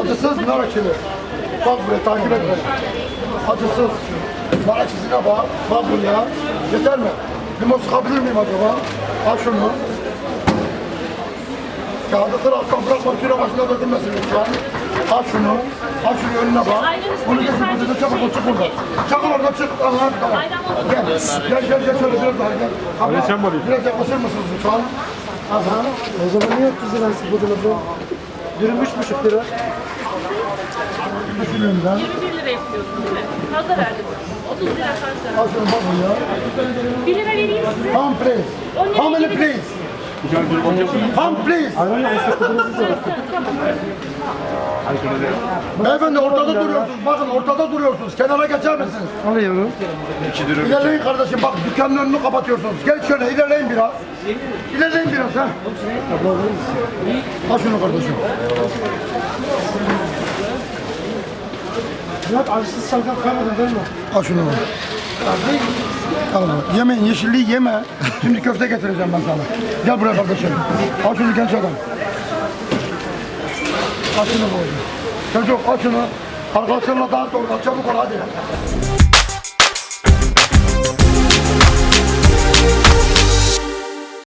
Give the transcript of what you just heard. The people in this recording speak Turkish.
Acısız nar ekşili. Bak buraya takip et beni. Acısız. Nar ekşisine bak. Bak buraya. Yeter mi? Limon sıkabilir miyim acaba? Al şunu. Kağıdı kır alttan bırakma. Tüne başına dökülmesin lütfen. Al şunu. Al şunu önüne bak. Bunu getir burada çabuk ol çık buradan. Çakıl oradan çık. Allah tamam. Gel. Gel gel gel şöyle biraz daha gel. Abla, Biraz yaklaşır mısınız lütfen? Az ha. O zaman niye 30 lirası bu Dürüm 3,5 lira. Düşünüyorum 21 lira yapıyorsun değil mi? Fazla verdim. 30 lira fazla. Al şunu bak buraya. 1 lira vereyim size. Come please. How many please? Come please. Beyefendi ortada duruyorsunuz. Bakın ortada duruyorsunuz. Kenara geçer misiniz? Alıyorum. İlerleyin kardeşim. Bak dükkanın önünü kapatıyorsunuz. Gel şöyle ilerleyin biraz. İlerleyin biraz ha. Al şunu kardeşim. Murat acısız şalgam kalmadı değil mi? Al şunu. Al bunu. Yemeyin yeşilliği yeme. Şimdi köfte getireceğim ben sana. Gel buraya kardeşim. Al şunu genç adam. Al şunu böyle. Çocuk al şunu. Arkadaşlarına dağıt oradan çabuk ol hadi.